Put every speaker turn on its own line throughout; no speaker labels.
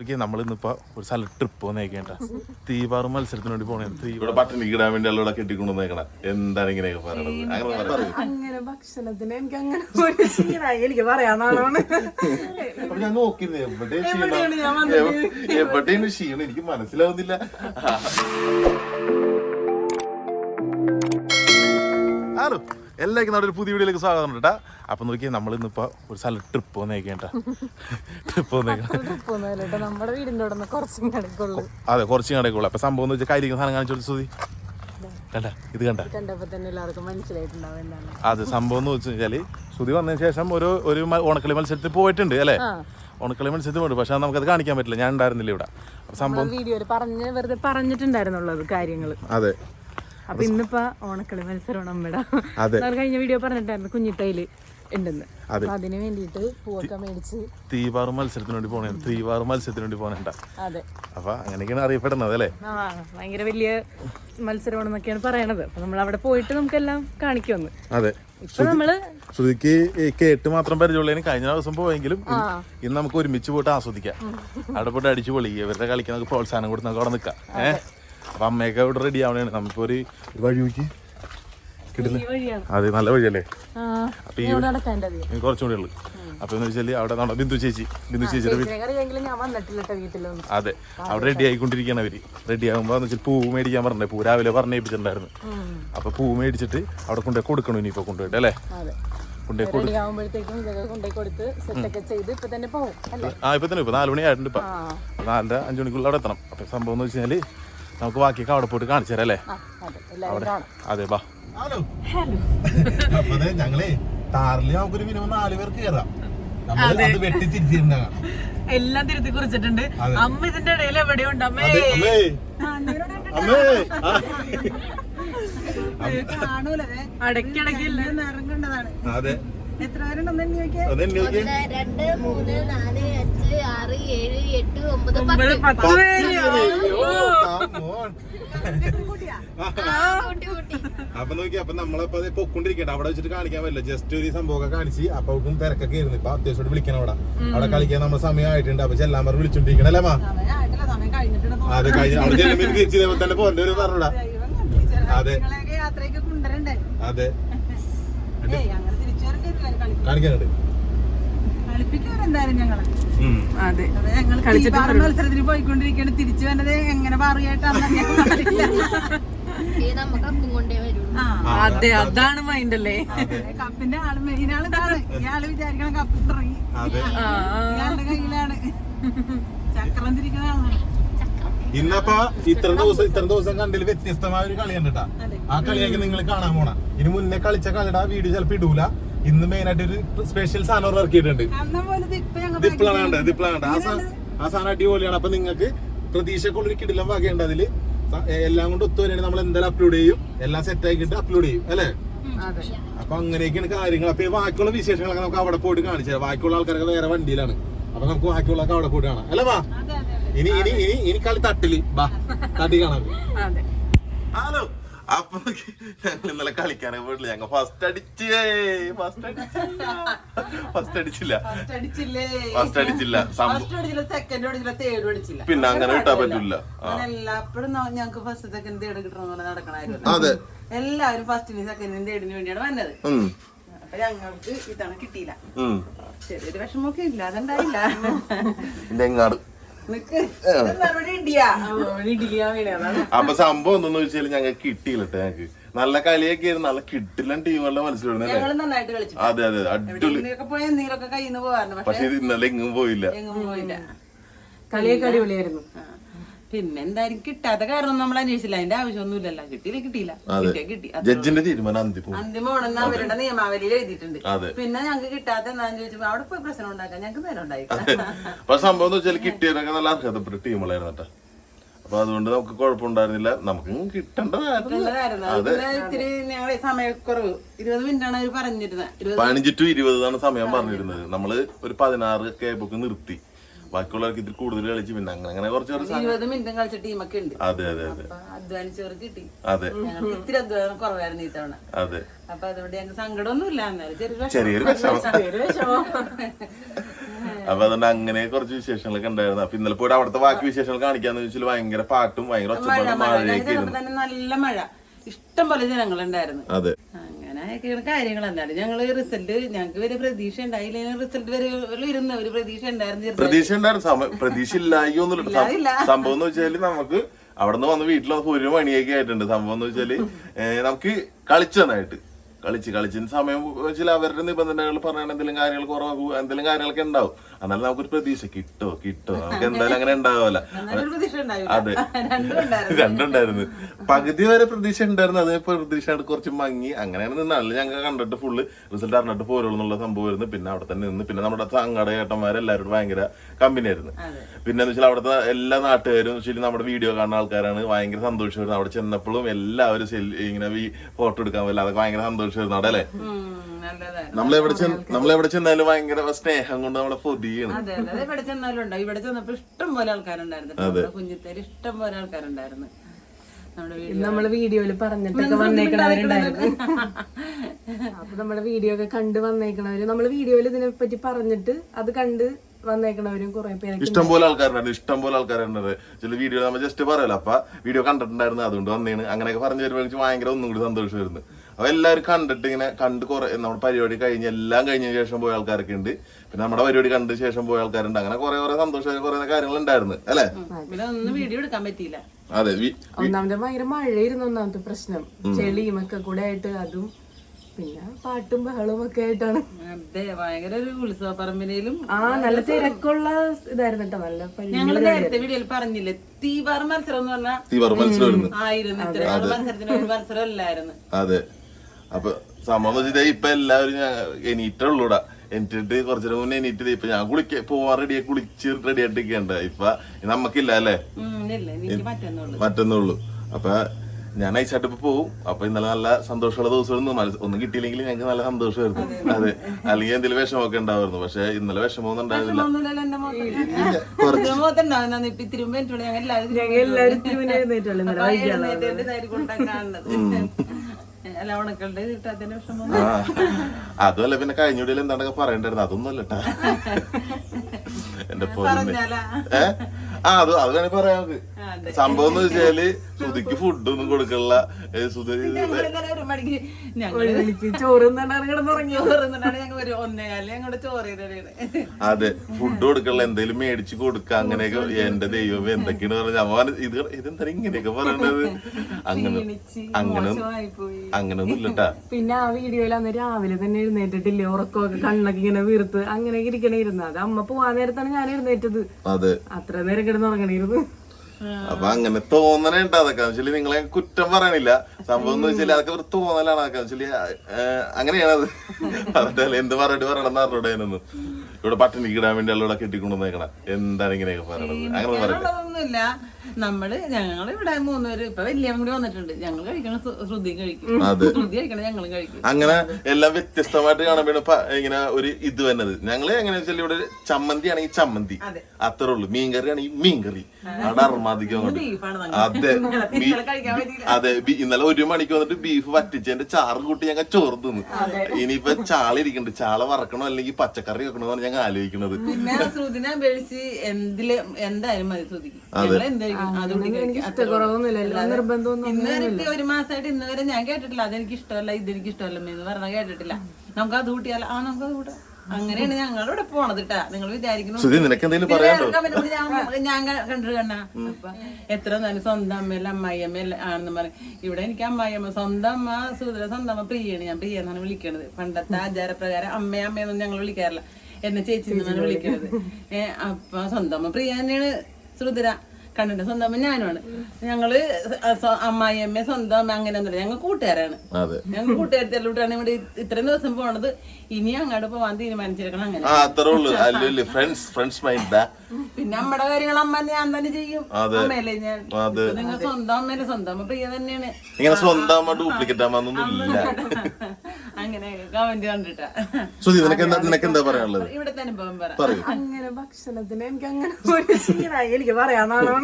Okay നമ്മൾ ഇന്നിപ്പോ ഒരു സ്ഥലം ട്രിപ്പ് വന്നേക്കേണ്ട തീപാറ മത്സരത്തിന് വേണ്ടി പോണേ
ഇവിടെ പട്ടിണി കിടാൻ വേണ്ടി അല്ലോടെ കെട്ടിക്കൊണ്ടുവന്നേക്കണ. എന്താണ് ഇങ്ങനെയൊക്കെ പറയണത്? അങ്ങനെ പറയും.
അങ്ങനെ ഭക്ഷണത്തിന് എനിക്ക് അങ്ങനെ ഒരു ശീലമായി എനിക്ക് പറയാന്നാളാണ്
അപ്പൊ ഞാൻ നോക്കിയിരുന്നു. എവിടെ ക്ഷീണം? എവിടെയാണ് ക്ഷീണം? എനിക്ക് മനസ്സിലാവുന്നില്ല.
എല്ലാവർക്കും നമ്മുടെ ഒരു പുതിയ വീഡിയോയിലേക്ക് സ്വാഗതം കേട്ടാ അപ്പൊ നോക്കി നമ്മൾ ഇന്നിപ്പോ ഒരു സ്ഥലം ട്രിപ്പ് ട്രിപ്പ്
നിന്ന് കുറച്ചും കിടക്കുള്ളൂ.
അതെ കുറച്ച് കടക്കുള്ളൂ. അപ്പൊ സംഭവം എന്ന് വെച്ചാൽ കയ്യിരിക്കുന്ന സാധനം കാണിച്ചു സുതി കണ്ട ഇത് കണ്ട. അത് സംഭവം എന്ന് വെച്ച് സുതി വന്നതിന് ശേഷം ഒരു ഒരു ഓണക്കളി മത്സരത്തിൽ പോയിട്ടുണ്ട് അല്ലേ? ഓണക്കളി മത്സരത്തിൽ പോയിട്ട് പക്ഷെ നമുക്ക് അത് കാണിക്കാൻ പറ്റില്ല. ഞാൻ ഉണ്ടായിരുന്നില്ല ഇവിടെ. സംഭവം
വീഡിയോയിൽ പറഞ്ഞ് വെറുതെ പറഞ്ഞിട്ടുണ്ടായിരുന്നുള്ളത് കാര്യങ്ങൾ.
അതെ.
അപ്പൊ ഇന്നിപ്പോ ഓണക്കളി മത്സരമാണ് നമ്മുടെ കഴിഞ്ഞ വീഡിയോ പറഞ്ഞിട്ടായിരുന്നു കുഞ്ഞിട്ടയിൽ ഉണ്ടെന്ന്. അതിന് വേണ്ടിയിട്ട് പൂവൊക്കെ മേടിച്ച്
തീവാറ് മത്സരത്തിന് വേണ്ടി പോണേ തീവാറ് മത്സരത്തിന് വേണ്ടി
പോണണ്ട
അപ്പൊ അങ്ങനെയൊക്കെയാണ് അറിയപ്പെടുന്നത് അല്ലേ?
ഭയങ്കര വലിയ മത്സരമാണെന്നൊക്കെയാണ് പറയണത്. അപ്പൊ നമ്മൾ അവിടെ പോയിട്ട് നമുക്കെല്ലാം കാണിക്കുമെന്ന്
അതെ.
ഇപ്പൊ നമ്മൾ
ശ്രുതിക്ക് കേട്ട് മാത്രം പരിചയമുള്ളതിന് കഴിഞ്ഞ ദിവസം പോയെങ്കിലും ഇന്ന് നമുക്ക് ഒരുമിച്ച് പോയിട്ട് ആസ്വദിക്കാം. അവിടെ പോയിട്ട് അടിച്ചു പൊളി ഇവരുടെ കളിക്കാൻ പ്രോത്സാഹനം കൊടുത്ത് നമുക്ക് അവിടെ നിൽക്കാം. ഏഹ് അപ്പൊ അമ്മയൊക്കെ ഇവിടെ റെഡി ആവണേണ്. നമുക്കിപ്പോ ഒരു വഴി നോക്കി കിട്ടില്ല അത് നല്ല വഴിയല്ലേ?
ആ
ഈ കുറച്ചും കൂടെ ഉള്ളു. അപ്പൊ എന്ന് വെച്ചാൽ അവിടെ നമ്മുടെ ബിന്ദു ചേച്ചി. ബിന്ദു ചേച്ചിയുടെ
കേട്ടോ
അതെ. അവിടെ റെഡി ആയിക്കൊണ്ടിരിക്കുകയാണ് അവർ. റെഡി ആകുമ്പോ എന്ന് വെച്ചാൽ പൂ മേടിക്കാൻ പറഞ്ഞേ. പൂ രാവിലെ പറഞ്ഞേപ്പിച്ചിട്ടുണ്ടായിരുന്നു. അപ്പൊ പൂ മേടിച്ചിട്ട് അവിടെ കൊണ്ടേ കൊടുക്കണം ഇനിയിപ്പോ കൊണ്ടുപോയിട്ട് അല്ലേ? ആ ഇപ്പൊ തന്നെ ഇപ്പൊ നാല് മണി ആയിട്ടുണ്ട് ഇപ്പൊ. നാലര അഞ്ചു മണിക്കുള്ള അവിടെ എത്തണം. അപ്പൊ സംഭവം എന്ന് വെച്ചാൽ നമുക്ക് ബാക്കിയൊക്കെ അവിടെ പോയിട്ട് കാണിച്ചു തരാം അല്ലേ?
അതെ.
ബാ. ഹലോ. അപ്പൊ ഞങ്ങളേ താറിൽ നമുക്കൊരു മിനിമം നാല് പേർക്ക് കയറാം. വെട്ടി തിരിച്ചിരുന്നാണ്
എല്ലാം തിരുത്തി കുറിച്ചിട്ടുണ്ട്. അമ്മ ഇതിന്റെ ഇടയിൽ എവിടെയുണ്ട് അമ്മേ.
അമ്മേ. അമ്മേ. ആ.
അടക്കിടക്ക്
അതെ.
എത്ര പേരുണ്ടെന്ന്
അപ്പൊ നോക്കി അപ്പൊ നമ്മളപ്പോ പൊക്കൊണ്ടിരിക്കട്ടെ അവിടെ വെച്ചിട്ട് കാണിക്കാൻ പറ്റില്ല. ജസ്റ്റ് ഒരു സംഭവമൊക്കെ കാണിച്ച് അപ്പൊ അവർക്കും തിരക്കൊക്കെ ഇരുന്നു ഇപ്പൊ അത്യാവശ്യം വിളിക്കണം അവിടെ. അവിടെ കളിക്കാൻ നമ്മുടെ സമയമായിട്ടുണ്ട്. അപ്പൊ ചെല്ലാൻ പറഞ്ഞ് വിളിച്ചോണ്ടിരിക്കണല്ലേ മാ?
സമയമായിട്ടില്ല സമയം കഴിഞ്ഞിട്ടുണ്ട്
അതെ കഴിഞ്ഞ അവിടെ ചെല്ലുമ്പോ എനിക്ക് തിരിച്ചു തന്നെ പോരണ്ട. ഒരു പറഞ്ഞൂടാ. അതെ. അതെ. കാണിക്കാനുണ്ട്.
കളിപ്പിക്കാരെന്തായാലും
ഞങ്ങൾ.
അതെ.
ഞങ്ങൾ മത്സരത്തിന് പോയിക്കൊണ്ടിരിക്കുകയാണ്. തിരിച്ചു വന്നത് എങ്ങനെ
വരുള്ളൂ
അതെ അതാണ് മൈൻഡ് അല്ലേ?
കപ്പിന്റെ ആൾ മെയിനാൾ ഇതാണ്. ഇയാൾ വിചാരിക്കണം കപ്പ് ഇറങ്ങി
അതെ.
ആ, ആ.
ഇയാളുടെ കയ്യിലാണ്. ചക്രം തിരിക്കുന്ന ആളാണ്.
ഇന്നപ്പോ ഇത്ര ദിവസം ഇത്ര ദിവസം കണ്ടിൽ വ്യത്യസ്തമായ ഒരു കളി കണ്ടിട്ടാ ആ കളിയൊക്കെ നിങ്ങൾ കാണാൻ പോണ. ഇനി മുന്നേ കളിച്ച കളിയുടെ ആ വീഡിയോ ചിലപ്പോ ഇടൂല. ഇന്ന് മെയിൻ ആയിട്ട് ഒരു സ്പെഷ്യൽ സാധനം ഇറക്കിയിട്ടുണ്ട്.
അന്ന പോലെ ഇപ്പൊ ഞങ്ങൾ
ദിപ്ലാണ് കണ്ടത് ദിപ്ലാണ് ആ സാധനം അടിപൊളിയാണ്. അപ്പൊ നിങ്ങൾക്ക് പ്രതീക്ഷക്കുള്ളൊരു കിടിലം വകയുണ്ട് അതിൽ. എല്ലാം കൊണ്ട് ഒത്തുവരെയാണ് നമ്മൾ എന്തായാലും അപ്ലോഡ് ചെയ്യും. എല്ലാം സെറ്റ് ആക്കിയിട്ട് അപ്ലോഡ് ചെയ്യും അല്ലേ?
അതെ.
അപ്പൊ അങ്ങനെയൊക്കെയാണ് കാര്യങ്ങൾ അപ്പൊ ഈ ബാക്കിയുള്ള വിശേഷങ്ങളൊക്കെ നമുക്ക് അവിടെ പോയിട്ട് കാണിച്ചു തരാം. ബാക്കിയുള്ള ആൾക്കാരൊക്കെ വേറെ വണ്ടിയിലാണ്. അപ്പൊ നമുക്ക് ബാക്കിയുള്ളതൊക്കെ അവിടെ പോയിട്ട് കാണാം. അല്ലേ വാ ഇനി ഇനി ഇനി ഇനി കളി തട്ടിൽ. ബാ തട്ടി കാണാം
അതെ.
ഹലോ അപ്പൊ ഞങ്ങൾ ഇന്നലെ കളിക്കാനെ പോയിട്ടില്ല. ഞങ്ങൾ ഫസ്റ്റ് അടിച്ച്. ഫസ്റ്റ് അടിച്ചില്ല. ഫസ്റ്റ് അടിച്ചില്ല.
ഫസ്റ്റ് അടിച്ചില്ല? സെക്കൻഡ് അടിച്ചില്ല. തേർഡ് അടിച്ചില്ല
പിന്നെ അങ്ങനെ കിട്ടാൻ പറ്റില്ല.
എല്ലാപ്പോഴും ഞങ്ങൾക്ക് ഫസ്റ്റ് സെക്കൻഡ് തേർഡ് കിട്ടണമെന്ന് നടക്കണായിരുന്നു
അതെ.
എല്ലാവരും ഫസ്റ്റിനും സെക്കൻഡിനും തേർഡിനും വേണ്ടിയാണ് വന്നത്. അപ്പൊ ഞങ്ങൾക്ക് ഇതാണ് കിട്ടിയില്ല. ചെറിയൊരു വിഷമമൊക്കെ ഇല്ല അതുണ്ടായില്ല
അപ്പൊ സംഭവം എന്തെന്ന് വെച്ചാൽ ഞങ്ങൾക്ക് കിട്ടിയില്ല ട്ടോ ഞങ്ങക്ക്. നല്ല കളിയൊക്കെ ആയിരുന്നു. നല്ല കിട്ടില്ല ടീമുകളുടെ മത്സരം അല്ലേ?
നന്നായിട്ട് കളിച്ചു.
അതെ അതെ അടിപൊളി.
പക്ഷെ
ഇത് ഇന്നലെ എങ്ങും പോയില്ല.
കളിയൊക്കെ അടിപൊളിയായിരുന്നു.
പിന്നെ എന്തായാലും കിട്ടാത്ത കാരണം നമ്മൾ അന്വേഷിച്ചില്ല. അതിന്റെ ആവശ്യമൊന്നുമില്ലല്ലോ. കിട്ടിയില്ല കിട്ടിയില്ല. കിട്ടിയ കിട്ടി.
ജഡ്ജിന്റെ തീരുമാനം
അന്തിമമാണെന്ന് അവരുടെ നിയമാവലിയിൽ എഴുതിയിട്ടുണ്ട്. പിന്നെ ഞങ്ങൾക്ക് കിട്ടാത്ത എന്താന്ന് ചോദിച്ചപ്പോ അവിടെ പോയി പ്രശ്നം ഉണ്ടാക്കാൻ ഞങ്ങൾക്ക് നേരം ഉണ്ടായിരുന്നു
അപ്പൊ സംഭവം എന്ന് വെച്ചാൽ കിട്ടിയതൊക്കെ നല്ല അർഹതപ്പെട്ട ടീമുകളായിരുന്നു അപ്പൊ അതുകൊണ്ട് നമുക്ക് കുഴപ്പമുണ്ടായിരുന്നില്ല. നമുക്ക് കിട്ടേണ്ടതായിരുന്നു. പതിനഞ്ച് ടു ഇരുപതാണ് സമയം പറഞ്ഞിരുന്നത്. നമ്മൾ ഒരു പതിനാറ് കേബൊക്കെ നിർത്തി. ബാക്കിയുള്ളവർക്ക് ഇതിൽ കൂടുതൽ കളിച്ച് പിന്നെ അങ്ങനെ അങ്ങനെ കുറച്ച് കുറച്ച് സാധനം-
ഇരുപത് മിനിറ്റും കളിച്ച ടീമൊക്കെ ഉണ്ട്.
അതെ അതെ അതെ.
അപ്പൊ അധ്വാനിച്ചവർക്ക് കിട്ടി.
അതെ.
ഞങ്ങൾക്ക് ഇത്തിരി അധ്വാനം കുറവായിരുന്നു ഈ
അതെ.
അപ്പൊ അതുകൊണ്ട് ഞങ്ങൾക്ക് സങ്കടമൊന്നും ഇല്ല എന്നാലും ചെറിയൊരു വിഷമം.
അപ്പൊ അതുകൊണ്ട് അങ്ങനെ കുറച്ച് വിശേഷങ്ങളൊക്കെ ഉണ്ടായിരുന്നു. അപ്പൊ ഇന്നലെ പോയിട്ട് അവിടുത്തെ ബാക്കി വിശേഷങ്ങൾ കാണിക്കാന്ന് വെച്ചാൽ ഭയങ്കര പാട്ടും ഭയങ്കര ഒച്ചപ്പാടും മഴയൊക്കെ
നല്ല മഴ. ഇഷ്ടം പോലെ ജനങ്ങളുണ്ടായിരുന്നു.
അതെ.
അങ്ങനെയൊക്കെയാണ് കാര്യങ്ങൾ എന്താണ് ഞങ്ങൾ റിസൾട്ട് ഞങ്ങൾക്ക് വരെ പ്രതീക്ഷ ഉണ്ടായില്ല. റിസൾട്ട് വരെ ഇരുന്ന ഒരു പ്രതീക്ഷ ഉണ്ടായിരുന്നു.
പ്രതീക്ഷ ഉണ്ടായിരുന്നു. പ്രതീക്ഷ
ഇല്ലാതില്ല.
സംഭവം എന്ന് വെച്ചാൽ നമുക്ക് അവിടെ നിന്ന് വന്ന് വീട്ടിൽ ഒരു മണിയൊക്കെ ആയിട്ടുണ്ട്. സംഭവം എന്ന് വെച്ചാൽ നമുക്ക് കളിച്ചു നന്നായിട്ട്. കളിച്ച് കളിച്ചിന് സമയം ചില അവരുടെ നിബന്ധനകൾ പറയണ എന്തെങ്കിലും കാര്യങ്ങൾ കുറവാകും എന്തെങ്കിലും കാര്യങ്ങളൊക്കെ ഉണ്ടാവും. എന്നാലും നമുക്കൊരു പ്രതീക്ഷ കിട്ടോ കിട്ടോ. നമുക്ക് എന്തായാലും അങ്ങനെ ഉണ്ടാവില്ല. അതെ.
രണ്ടും
രണ്ടുണ്ടായിരുന്നു. പകുതി വരെ പ്രതീക്ഷ ഉണ്ടായിരുന്നു. അതേ പ്രതീക്ഷ കുറച്ച് മങ്ങി. അങ്ങനെയാണ് നിന്നാണല്ലോ ഞങ്ങൾ കണ്ടിട്ട് ഫുള്ള് റിസൾട്ട് അറിഞ്ഞിട്ട് പോരുള്ളൂ എന്നുള്ള സംഭവമായിരുന്നു പിന്നെ അവിടെ തന്നെ നിന്ന് പിന്നെ നമ്മുടെ അങ്ങട ഏട്ടന്മാരെല്ലാവരും ഭയങ്കര കമ്പനി ആയിരുന്നു. പിന്നെ എന്ന് വെച്ചാൽ അവിടുത്തെ എല്ലാ നാട്ടുകാരും ശരി നമ്മുടെ വീഡിയോ കാണുന്ന ആൾക്കാരാണ്. ഭയങ്കര സന്തോഷമായിരുന്നു. അവിടെ ചെന്നപ്പോഴും എല്ലാവരും ഇങ്ങനെ ഫോട്ടോ എടുക്കാൻ പറ്റില്ല അതൊക്കെ ഭയങ്കര സന്തോഷമായിരുന്നു. അവിടെ
നടല്ലേ
നമ്മളെവിടെ നമ്മളെവിടെ ചെന്നാലും ഭയങ്കര സ്നേഹം കൊണ്ട് നമ്മളെ പൊതിയാണ്
അതെ ചെന്നാലും ഉണ്ടാവും ഇവിടെ ചെന്നപ്പോ ഇഷ്ടം പോലെ ആൾക്കാരുണ്ടായിരുന്നു. നമ്മുടെ കുഞ്ഞിത്തേര് ഇഷ്ടം പോലെ ആൾക്കാരുണ്ടായിരുന്നു. നമ്മുടെ
നമ്മൾ വീഡിയോയിൽ പറഞ്ഞിട്ടൊക്കെ വന്നേക്കണവരുണ്ടായിരുന്നു. അപ്പൊ നമ്മളെ വീഡിയോ ഒക്കെ കണ്ട് വന്നേക്കണവര്. നമ്മൾ വീഡിയോയിൽ ഇതിനെ പറ്റി പറഞ്ഞിട്ട് അത് കണ്ട് വന്നേക്കണവരും കുറെ പേര്
ഇഷ്ടം പോലെ ആൾക്കാരുണ്ടായിരുന്നു ഇഷ്ടം പോലെ ആൾക്കാരുണ്ടായിരുന്നു. ചില വീഡിയോ നമ്മൾ ജസ്റ്റ് പറയല്ലോ അപ്പൊ വീഡിയോ കണ്ടിട്ടുണ്ടായിരുന്നു അതുകൊണ്ട് വന്നേണ്. അങ്ങനെയൊക്കെ പറഞ്ഞു വരുമ്പോൾ ഭയങ്കര ഒന്നും കൂടി സന്തോഷമായിരുന്നു. അപ്പൊ എല്ലാവരും കണ്ടിട്ട് ഇങ്ങനെ കണ്ട് കുറെ നമ്മുടെ പരിപാടി കഴിഞ്ഞ് എല്ലാം കഴിഞ്ഞ ശേഷം പോയ ആൾക്കാരൊക്കെ ഉണ്ട്. പിന്നെ നമ്മുടെ പരിപാടി കണ്ട ശേഷം പോയ ആൾക്കാരുണ്ട്. അങ്ങനെ കുറെ കുറെ സന്തോഷം കുറെ കാര്യങ്ങൾ ഉണ്ടായിരുന്നു. അല്ലെ?
പിന്നെ വീഡിയോ എടുക്കാൻ പറ്റിയില്ല.
അതെ
ഒന്നാമത്തെ ഭയങ്കര മഴയായിരുന്നു ഒന്നാമത്തെ പ്രശ്നം. ചെളിയും ഒക്കെ കൂടെ ആയിട്ട് അതും പിന്നെ പാട്ടും ബഹളവും ഒക്കെ ആയിട്ടാണ്.
അതെ ഭയങ്കര ഒരു ഉത്സവ പറമ്പിനേലും
ആ നല്ല തിരക്കുള്ള ഇതായിരുന്നു കേട്ടോ നല്ല
ഞങ്ങൾ നേരത്തെ വീഡിയോയിൽ പറഞ്ഞില്ലേ തീവാർ മത്സരം എന്ന് പറഞ്ഞാൽ ആയിരുന്നു. ഇത്ര മത്സരത്തിന് ഒരു മത്സരം അല്ലായിരുന്നു.
അതെ. അപ്പൊ സംഭവം വെച്ചിട്ട് ഇപ്പൊ എല്ലാവരും ഞാൻ എണീറ്റുള്ളൂടാ എനിട്ടിട്ട് കുറച്ചു മുന്നേ എണീറ്റ് ഇപ്പൊ ഞാൻ കുളിക്ക പോവാൻ റെഡിയായി കുളിച്ച് റെഡി ആയിട്ടിരിക്കണ്ട ഇപ്പൊ നമുക്കില്ല അല്ലേ? മറ്റൊന്നുള്ളൂ അപ്പൊ ഞാൻ അയച്ചാട്ട് ഇപ്പൊ പോവും. അപ്പൊ ഇന്നലെ നല്ല സന്തോഷമുള്ള ദിവസമായിരുന്നു. ഒന്നും കിട്ടിയില്ലെങ്കിൽ ഞങ്ങൾക്ക് നല്ല സന്തോഷമായിരുന്നു. അതെ അല്ലെങ്കിൽ എന്തെങ്കിലും വിഷമമൊക്കെ ഉണ്ടാവുമായിരുന്നു പക്ഷെ ഇന്നലെ വിഷമമൊന്നും ഉണ്ടായിരുന്നില്ല അതുമല്ല പിന്നെ കഴിഞ്ഞ വീഡിയോയിൽ എന്താണ്ടൊക്കെ പറയണ്ടായിരുന്നു. അതൊന്നും അല്ലട്ടാ എന്റെ പൊന്നെ. ഏഹ് ആ അത് അത് വേണേ പറയാം നമുക്ക് സംഭവം എന്ന് വെച്ചാൽ ശ്രുതിക്ക് ഫുഡൊന്നും
കൊടുക്കല ചെയ്തതാണ്.
അതെ ഫുഡ് കൊടുക്കല എന്തെങ്കിലും മേടിച്ച് കൊടുക്ക. അങ്ങനെയൊക്കെ എന്റെ ദൈവം എന്തൊക്കെയാണ് പറഞ്ഞത്? അമ്മ ഇത് ഇതെന്താ ഇങ്ങനെയൊക്കെ പറയണത്? അങ്ങനെ അങ്ങനെ
അങ്ങനെ
അങ്ങനൊന്നും ഇല്ലട്ടാ.
പിന്നെ ആ വീഡിയോയിൽ അന്ന് രാവിലെ തന്നെ എഴുന്നേറ്റിട്ടില്ലേ? ഉറക്കമൊക്കെ കണ്ണൊക്കെ ഇങ്ങനെ വീർത്ത് അങ്ങനെ ഇരിക്കണേ ഇരുന്നത് അമ്മ പോവാൻ നേരത്താണ് ഞാൻ എഴുന്നേറ്റത്.
അതെ.
അത്ര നേരം കിടന്നുറങ്ങണേരുന്നു
അപ്പൊ അങ്ങനെ തോന്നണ ഉണ്ട് അതൊക്കെ വെച്ചാൽ നിങ്ങളെ കുറ്റം പറയണില്ല. സംഭവം എന്ന് വെച്ചാൽ അതൊക്കെ ഒരു തോന്നലാണ് അതൊക്കെ. വെച്ചാൽ അങ്ങനെയാണ് അത് പറഞ്ഞാൽ എന്ത് പറഞ്ഞിട്ട് പറയണം അറിഞ്ഞൂടെ അതിനൊന്നും ഇവിടെ പട്ടിണി കിടാൻ വേണ്ടി ആളുകളെ കെട്ടിക്കൊണ്ടുവന്നേക്കണ. എന്താണ് ഇങ്ങനെയൊക്കെ പറയണത്? അങ്ങനെ പറയട്ടെ.
ഒന്നുമില്ല നമ്മൾ ഞങ്ങൾ ഇവിടെ മൂന്നുപേര് ഇപ്പൊ വലിയ കൂടി വന്നിട്ടുണ്ട്. ഞങ്ങൾ കഴിക്കണ ശ്രുതി കഴിക്കും.
അതെ.
ശ്രുതി കഴിക്കണ ഞങ്ങളും കഴിക്കും.
അങ്ങനെ എല്ലാം വ്യത്യസ്തമായിട്ട് പ- ഇങ്ങനെ ഒരു ഇത് വന്നത് ഞങ്ങൾ എങ്ങനെയാ വെച്ചാൽ ഇവിടെ ചമ്മന്തി ആണെങ്കിൽ ചമ്മന്തി.
അതെ.
അത്രേ ഉള്ളൂ. മീൻകറി ആണെങ്കിൽ മീൻകറി. അവിടെ അർമാദിക്കാൻ അങ്ങോട്ട്
ബീഫാണ്
അതെ. ബീ-
ഇന്നലെ കഴിക്കാൻ പറ്റിയില്ല.
അതെ. ബി- ഇന്നലെ ഒരു മണിക്ക് വന്നിട്ട് ബീഫ് വറ്റിച്ചതിന്റെ ചാറ് കൂട്ടി ഞങ്ങൾ ചോറ് തിന്നു ഇനിയിപ്പൊ ചാള ഇരിക്കണ്ട്. ചാള വറക്കണോ അല്ലെങ്കിൽ പച്ചക്കറി വെക്കണോന്നാണ് ഞങ്ങൾ ആലോചിക്കുന്നത്.
പിന്നെ ശ്രുതിനെ അപേക്ഷിച്ച് എന്തിൽ എന്തായാലും മതി ശ്രുതിക്ക്. ഞങ്ങൾ എന്ത് കഴിക്കും അത് കൂട്ടി കഴിക്കും. അത്രേ ഉള്ളൂ.
ഇഷ്ടക്കുറവൊന്നുമില്ല എല്ലാ നിർബന്ധമൊന്നും
ഇന്ന് വരെ ഇപ്പൊ ഒരു മാസമായിട്ട് ഇന്നുവരെ ഞാൻ കേട്ടിട്ടില്ല. അതെനിക്ക് ഇഷ്ടമല്ല ഇതെനിക്ക് ഇഷ്ടമല്ല എന്ന് പറഞ്ഞാൽ കേട്ടിട്ടില്ല. നമുക്ക് അത് കൂട്ടിയാൽ ആ നമുക്ക് അത് കൂട്ടാം. അങ്ങനെയാണ് ഞങ്ങളിവിടെ പോണത് കേട്ടാ നിങ്ങൾ വിചാരിക്കുന്നു. ഞാൻ കണ്ടു. കണ്ണ അപ്പൊ എത്ര നല്ല സ്വന്തം അമ്മയല്ല അമ്മായിയമ്മയല്ല ആണെന്ന് പറയും. ഇവിടെ എനിക്ക് അമ്മായിയമ്മ സ്വന്തം അമ്മ സുധര സ്വന്തം അമ്മ പ്രിയാണ് ഞാൻ പ്രിയ എന്നാണ് വിളിക്കണത്. പണ്ടത്തെ ആചാരപ്രകാരം അമ്മയെ അമ്മയൊന്നും ഞങ്ങൾ വിളിക്കാറില്ല. എന്നെ ചേച്ചി എന്നാണ് വിളിക്കുന്നത് ഏഹ് അപ്പൊ സ്വന്തം അമ്മ പ്രിയ തന്നെയാണ് ശ്രുതിര കണ്ണിന്റെ സ്വന്തം അമ്മ ഞാനുമാണ്. ഞങ്ങൾ അമ്മായി അമ്മായിയമ്മ സ്വന്തം അമ്മ അങ്ങനെ ഒന്നുമില്ല ഞങ്ങൾ കൂട്ടുകാരാണ്.
അതെ.
ഞങ്ങൾ കൂട്ടുകാരത്തിലോട്ടാണ് ഇവിടെ ഇത്രയും ദിവസം പോണത്. ഇനി അങ്ങോട്ട് പോവാൻ തീരുമാനിച്ചിരിക്കണം അങ്ങനെ.
ആ ഉള്ളൂ. അല്ലല്ലേ ഫ്രണ്ട്സ് ഫ്രണ്ട്സ് മൈൻഡ്
പിന്നെ നമ്മുടെ കാര്യങ്ങൾ അമ്മ ഞാൻ തന്നെ ചെയ്യും.
അതെ.
അമ്മയല്ലേ ഞാൻ. നിങ്ങൾ സ്വന്തം അമ്മേനെ സ്വന്തം അമ്മ പ്രിയ തന്നെയാണ്.
ഇങ്ങനെ സ്വന്തം അമ്മ ഡ്യൂപ്ലിക്കേറ്റ്
അങ്ങനെ കമന്റ് കണ്ടിട്ടാ.
നിനക്ക് എന്താ നിനക്ക് എന്താ പറയാനുള്ളത്?
ഇവിടുത്തെ അനുഭവം പറ.
അങ്ങനെ ഭക്ഷണത്തിന് എനിക്ക് അങ്ങനെ ഒരു ശീലമായി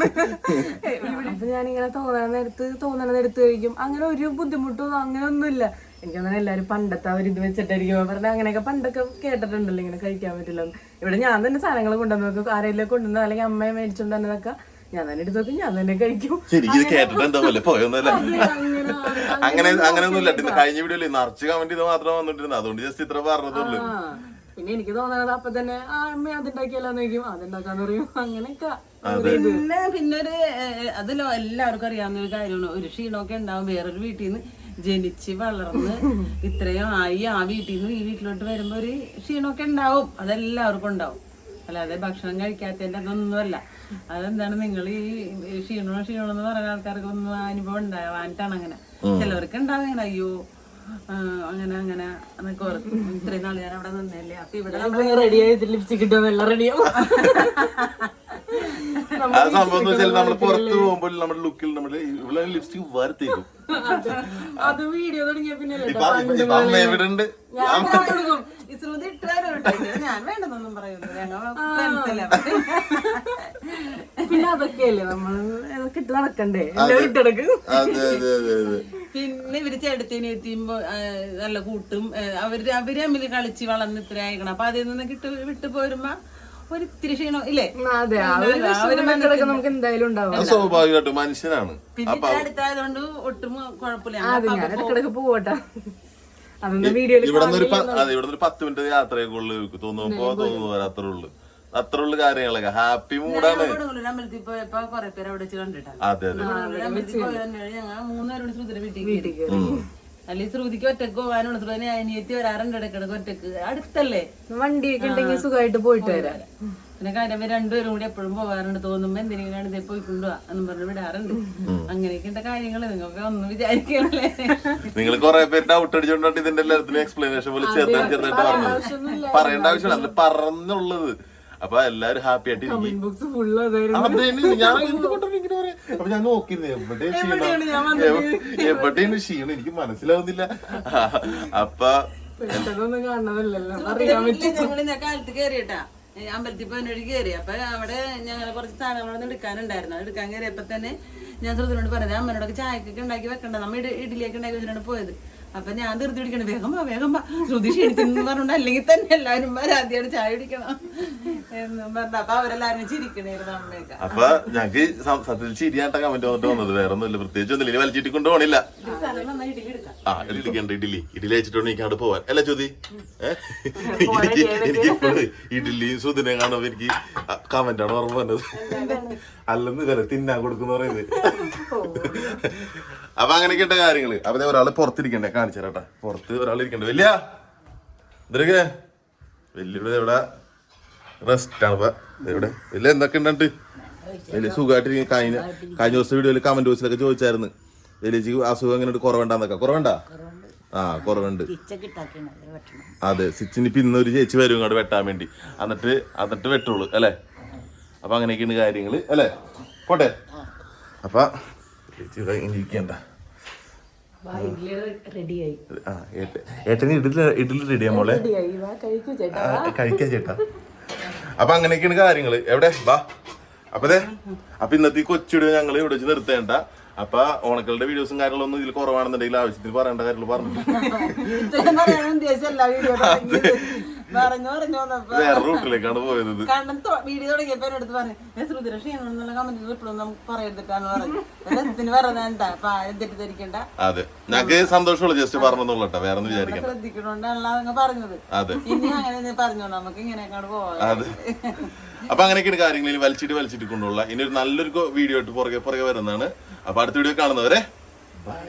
പറയാന്നാണ് അപ്പൊ ഞാനിങ്ങനെ തോന്നണ നേരത്ത് തോന്നണ നേരത്ത് കഴിക്കും. അങ്ങനെ ഒരു ബുദ്ധിമുട്ടും അങ്ങനെ ഒന്നുമില്ല എനിക്ക് അങ്ങനെ എല്ലാവരും പണ്ടത്തെ അവർ ഇത് വെച്ചിട്ടായിരിക്കും. പറഞ്ഞാൽ അങ്ങനെയൊക്കെ പണ്ടൊക്കെ കേട്ടിട്ടുണ്ടല്ലോ ഇങ്ങനെ കഴിക്കാൻ പറ്റില്ല. ഇവിടെ ഞാൻ തന്നെ സാധനങ്ങൾ കൊണ്ടുവന്ന് വെക്കും. ആരെങ്കിലും കൊണ്ടുവന്ന അല്ലെങ്കിൽ അമ്മയെ മേടിച്ചോണ്ട് തന്നതൊക്കെ ഞാൻ തന്നെ എടുത്ത് വെക്കും. ഞാൻ തന്നെ കഴിക്കും.
ശരിക്കും ഇത് കേട്ടിട്ട് എന്താ പോലെ? പോയൊന്നുമല്ല
അങ്ങനെ
അങ്ങനെ ഒന്നുമില്ല ഇല്ല കഴിഞ്ഞ വീഡിയോയിൽ നിറച്ച് കമന്റ് ചെയ്ത് മാത്രമേ വന്നിട്ടിരുന്നു അതുകൊണ്ട് ജസ്റ്റ് ഇത്ര പറഞ്ഞതുള്ളൂ
പിന്നെ എനിക്ക് തോന്നണത് അപ്പൊ തന്നെ ആ അമ്മ അതുണ്ടാക്കിയല്ലോ നോക്കും അതുണ്ടാക്കാന്ന് പറയും. അങ്ങനെയൊക്കെ.
പിന്നെ പിന്നെ ഒരു അത് എല്ലാവർക്കും അറിയാവുന്ന ഒരു കാര്യമാണ്. ഒരു ക്ഷീണമൊക്കെ ഉണ്ടാവും. വേറൊരു വീട്ടിൽ നിന്ന് ജനിച്ച് വളർന്ന് ഇത്രയും ആയി ആ വീട്ടിൽ നിന്ന് ഈ വീട്ടിലോട്ട് വരുമ്പോ ഒരു ക്ഷീണമൊക്കെ ഉണ്ടാവും. അതെല്ലാവർക്കും ഉണ്ടാവും. അല്ലാതെ ഭക്ഷണം കഴിക്കാത്തതിന്റെ അതൊന്നുമല്ല അതെന്താണ്? നിങ്ങൾ ഈ ക്ഷീണോ ക്ഷീണോ എന്ന് പറയുന്ന ആൾക്കാർക്ക് ഒന്നും അനുഭവം ഉണ്ടാവാനിട്ടാണ് അങ്ങനെ. ചിലവർക്ക് ഉണ്ടാവും ഇങ്ങനെ അയ്യോ അങ്ങനെ അങ്ങനെ എന്നൊക്കെ ഓർക്കും ഇത്രയും നാൾ ഞാൻ അവിടെ നിന്നല്ലേ. അപ്പൊ ഇവിടെ
റെഡി ആയിട്ട് ലിപ്സ്റ്റിക് കിട്ടുമെന്ന് എല്ലാം റെഡിയാവും
ആ സംഭവം എന്ന് വെച്ചാൽ നമ്മൾ പുറത്ത് പോകുമ്പോൾ നമ്മുടെ ലുക്കിൽ നമ്മുടെ ഇവിടെ ലിപ്സ്റ്റിക്
അത് വീഡിയോ തുടങ്ങിയ പിന്നെ
അമ്മ എവിടെ ഉണ്ട്.
ഇത് ഞാൻ വേണ്ടെന്നൊന്നും പറയുന്നു ഞങ്ങൾ
പിന്നെ അതൊക്കെയല്ലേ നമ്മൾ അതൊക്കെ ഇട്ട് നടക്കണ്ടേ? എല്ലാം ഇട്ടെടുക്കും
അതെ അതെ അതെ അതെ.
പിന്നെ ഇവർ ചേട്ടത്തിന് എത്തിയുമ്പോ നല്ല കൂട്ടും. അവർ അവർ തമ്മിൽ കളിച്ച് വളർന്ന് ഇത്ര ആയിക്കണം. അപ്പൊ അതിൽ നിന്ന് കിട്ട് വിട്ടു പോരുമ്പോ ഒരു ഇത്തിരി ക്ഷീണം ഇല്ലേ?
അതെ. നമുക്ക് എന്തായാലും ഉണ്ടാവും.
അത് സ്വാഭാവികമായിട്ടും മനുഷ്യനാണ്.
പിന്നെ അടുത്തായതുകൊണ്ട് ഒട്ടും കുഴപ്പമില്ല.
അത് ഞാൻ ഇടയ്ക്കിടയ്ക്ക് പോവട്ടെ. അതൊന്നും വീഡിയോയിൽ
ഇവിടെ ഒരു പ- അതെ ഇവിടെ ഒരു പത്ത് മിനിറ്റ് യാത്രയൊക്കെ ഉള്ളു തോന്നുമ്പോ തോന്നുന്നു. അത്രേ ഉള്ളു. അത്രേ ഉള്ള. കാര്യങ്ങളൊക്കെ ഹാപ്പി മൂഡാണ്
കൊടുങ്ങല്ലൂർ കൊറേ പേര് അവിടെ വെച്ച്
അതെ അതെ.
അല്ലെങ്കിൽ ശ്രുതിക്ക് ഒറ്റയ്ക്ക് പോകാനുള്ള ശ്രുതി അനിയത്തി വരാറുണ്ട് ഇടയ്ക്കിടയ്ക്ക് ഒറ്റയ്ക്ക്. അടുത്തല്ലേ?
വണ്ടിയൊക്കെ ഉണ്ടെങ്കിൽ സുഖമായിട്ട് പോയിട്ട് വരാം.
പിന്നെ കാര്യം രണ്ടുപേരും കൂടി എപ്പോഴും പോകാറുണ്ട്. തോന്നുമ്പോ എന്തെങ്കിലും ഇതേ പോയിക്കൊണ്ടു എന്ന് പറഞ്ഞ് വിടാറുണ്ട്. അങ്ങനെയൊക്കെ കാര്യങ്ങൾ നിങ്ങൾക്ക് ഒന്നും വിചാരിക്കണല്ലേ?
നിങ്ങൾ കുറെ പേര് ഡൗട്ട് അടിച്ചോണ്ടാണ് ഇതിന്റെ എല്ലാത്തിനും എക്സ്പ്ലനേഷൻ പോലെ ചെറുതായിട്ട് ചെറുതായിട്ട് പറഞ്ഞത്. പറയേണ്ട ആവശ്യമില്ല. അത് പറഞ്ഞുള്ളത്. അപ്പൊ എല്ലാരും ഹാപ്പി ആയിട്ട് ഞാൻ എന്തുകൊണ്ടാണ് അപ്പൊ ഞാൻ നോക്കിയിരുന്നു എവിടെ ക്ഷീണം? എവ- എവിടെയാണ് ക്ഷീണം? എനിക്ക് മനസ്സിലാവുന്നില്ല. അപ്പൊ
പെട്ടെന്നൊന്നും കാണുന്നതല്ലല്ലോ. അറിയാൻ പറ്റും.
കാലത്ത് അമ്പലത്തിൽ പോയി വഴി കയറി അപ്പൊ അവിടെ ഞങ്ങൾ കുറച്ച് സാധനങ്ങളൊന്നും എടുക്കാനുണ്ടായിരുന്നു. അത് എടുക്കാൻ കയറിയപ്പോ തന്നെ ഞാൻ ശ്രുതിനോട് പറഞ്ഞത് അമ്മനോടൊക്കെ ചായക്കൊക്കെ ഉണ്ടാക്കി വെക്കണ്ട. നമ്മ ഇഡ ഇഡ്ഡലിയൊക്കെ ഉണ്ടാക്കി വെച്ചിട്ടാണ് പോയത്. അപ്പൊ ഞാൻ ധൃതി പിടിക്കണം. വേഗം വാ വേഗം വാ. ശ്രുതി പറഞ്ഞോണ്ട് അല്ലെങ്കിൽ തന്നെ എല്ലാവരും ആദ്യമായിട്ട് ചായ കുടിക്കണം എന്നും പറഞ്ഞു. അപ്പൊ അവരെല്ലാരും ചിരിക്കണായിരുന്നു അമ്മയൊക്കെ.
അപ്പൊ ഞങ്ങക്ക് സത്യത്തിൽ ചിരിയാട്ട കമന്റ് വന്നിട്ട് വന്നത്. വേറെ ഒന്നുമില്ല. പ്രത്യേകിച്ച് ഒന്നുമില്ല ഇനി വലിച്ചിട്ട്
നന്നായി ഇഡ്ഡലി
ആ ഇഡ്ഡലിക്ക് ഉണ്ട് ഇഡ്ഡലി. ഇഡ്ഡലി വെച്ചിട്ടുണ്ട് എനിക്ക് അവിടെ പോവാൻ. അല്ല ചോദി എനിക്ക് എനിക്ക് ഇപ്പോഴും ഇഡ്ഡലിയും സുദിനെ കാണുമ്പോ എനിക്ക് കമന്റ് ആണ് ഓർമ്മ വന്നത്. അല്ലെന്ന് വരെ തിന്നാൻ കൊടുക്കുന്ന പറയുന്നത്. അപ്പൊ അങ്ങനെയൊക്കെ കാര്യങ്ങൾ. അപ്പൊ ഒരാൾ പുറത്തിരിക്കണ്ടേ. കാണിച്ചു തരാട്ടാ പുറത്ത് ഒരാൾ ഇരിക്കണ്ടേ. വലിയ. ഇതൊക്കെ വലിയ ഇവിടെ റെസ്റ്റ് ആണ് ഇവിടെ. വലിയ എന്തൊക്കെ ഉണ്ട് വലിയ സുഖമായിട്ടിരിക്കും കഴിഞ്ഞ കഴിഞ്ഞ ദിവസം വീഡിയോയിൽ കമന്റ് ബോക്സിലൊക്കെ ചോദിച്ചായിരുന്നു. വലിയച്ചിക്ക് അസുഖം എങ്ങനെ കുറവുണ്ടാന്നൊക്കെ. കുറവുണ്ടാ? ആ കുറവുണ്ട്. അതെ സിച്ചിന് ഇപ്പൊ ഇന്നൊരു ചേച്ചി വരും ഇങ്ങോട്ട് വെട്ടാൻ വേണ്ടി. എന്നിട്ട് എന്നിട്ട് വെട്ടുള്ളൂ അല്ലേ? അപ്പൊ അങ്ങനെയൊക്കെയാണ് കാര്യങ്ങൾ അല്ലേ? പോട്ടെ. അപ്പൊ ചേച്ചി ഇവിടെ ഇങ്ങനെ ഇരിക്കണ്ട. ഏട്ടന് ഇഡലി ഇഡലി റെഡിയാ മോളെ?
കഴിക്കൂ ചേട്ടാ
അപ്പൊ അങ്ങനെയൊക്കെയാണ് കാര്യങ്ങൾ. എവിടെ? വാ. അപ്പതേ അപ്പൊ ഇന്നത്തെ കൊച്ചുവിടെ ഞങ്ങൾ ഇവിടെ വെച്ച് നിർത്തേണ്ട. അപ്പൊ ഓണക്കളുടെ വീഡിയോസും കാര്യങ്ങളൊന്നും ഇതിൽ കുറവാണെന്നുണ്ടെങ്കിൽ ആവശ്യത്തിന് പറയേണ്ട കാര്യങ്ങൾ പറഞ്ഞു വേറെ റൂട്ടിലേക്കാണ് പോയത്.
കാരണം വീഡിയോ തുടങ്ങിയപ്പോ എടുത്ത് പറഞ്ഞു ശ്രുതിര ക്ഷീണമെന്നുള്ള കമന്റ് ഇപ്പോഴും നമുക്ക് പറയരുതിട്ടാന്ന് പറഞ്ഞു. അപ്പൊ ആരും തെറ്റിദ്ധരിക്കണ്ട.
അതെ. ഞങ്ങക്ക് സന്തോഷമുള്ളൂ ജസ്റ്റ് പറഞ്ഞോളട്ടെ വേറെ ഒന്നും വിചാരിക്കണം
ശ്രദ്ധിക്കണോണ്ടാണല്ലോ അങ്ങ് പറഞ്ഞത്.
അതെ.
ഇനി അങ്ങനെ പറഞ്ഞു നമുക്ക് ഇങ്ങനെയൊക്കെ പോവാം
അതെ. അപ്പൊ അങ്ങനെയൊക്കെയാണ് കാര്യങ്ങളിൽ വലിച്ചിട്ട് വലിച്ചിട്ട് കൊണ്ടുള്ള. ഇനി ഒരു നല്ലൊരു വീഡിയോ ആയിട്ട് പുറകെ പുറകെ വരുന്നതാണ്. അപ്പൊ അടുത്ത വീഡിയോ കാണുന്നവരെ ബൈ